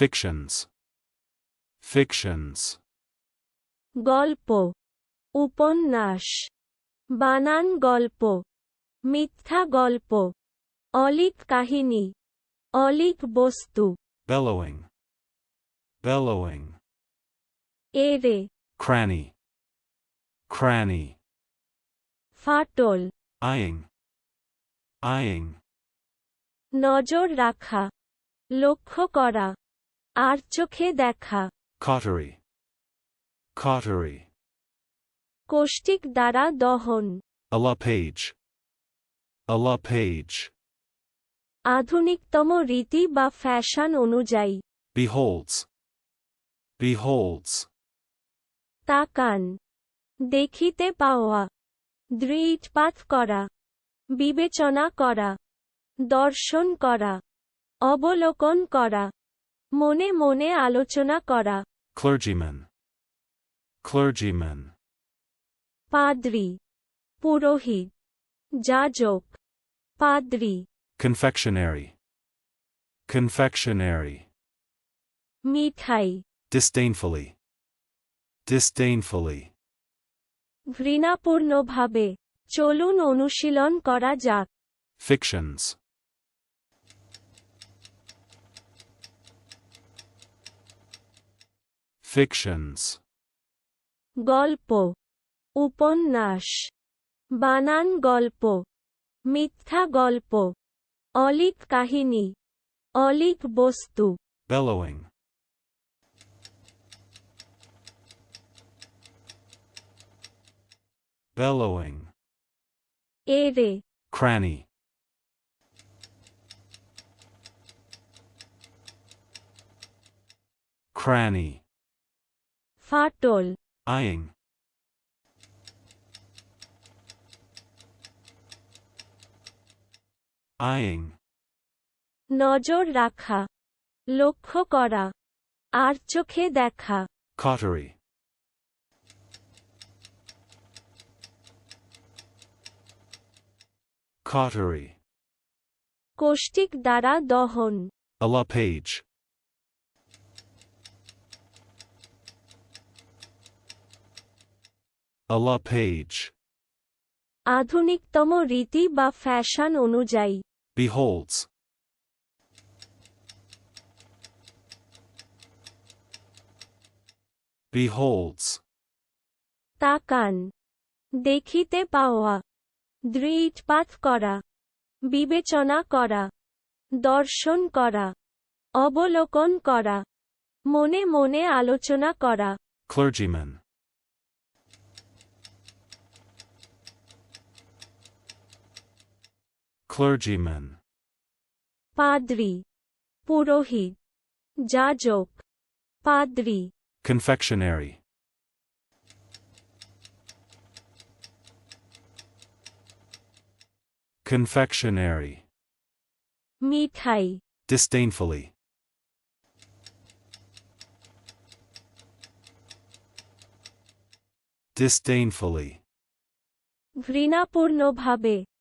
fictions, fictions, গল্প উপন্যাস বানান গল্প মিথ্যা গল্প অলিক কাহিনী অলিক বস্তু bellowing, bellowing, এরে cranny, cranny, ফাটল eyeing, eyeing, নজর রাখা লক্ষ্য করা আর চোখে দেখা। Cautery, cautery, কোষ্টিক দ্বারা দহন। A a la আধুনিকতম রীতি বা ফ্যাশন অনুযায়ী। Beholds, beholds, তাকান। দেখিতে পাওয়া। দৃঢ়পাত করা। বিবেচনা করা। দর্শন করা। অবলোকন করা। মনে মনে আলোচনা করা। ক্লার্জিম্যান ক্লার্জিম্যান পাদ্রী। পুরোহিত যাজক। পাদ্রী। কনফেকশনারি কনফেকশনারি মিঠাই। ডিস্টেইনফুলি ডিস্টেইনফুলি ঘৃণাপূর্ণভাবে। চলুন অনুশীলন করা যাক। Fictions fictions, গল্প উপন্যাস বানান গল্প মিথ্যা গল্প অলিক কাহিনী অলিক বস্তু bellowing, bellowing, এরে cranny, cranny, ফাটল eyeing, eyeing, নজর রাখা লক্ষ্য করা আর চোখে দেখা। Cautery, cautery, কোষ্টিক দ্বারা দহন। A la la page, আধুনিকতম রীতি বা ফ্যাশন অনুযায়ী। Beholds, beholds, তাকান। দেখিতে পাওয়া। দৃঢ়পাত করা। বিবেচনা করা। দর্শন করা। অবলোকন করা। মনে মনে আলোচনা করা। Clergyman, clergyman, পাদ্রী পুরোহিত যাজক পাদ্রী confectionery, confectionery, মিঠাই disdainfully, disdainfully, ঘৃণাপূর্ণভাবে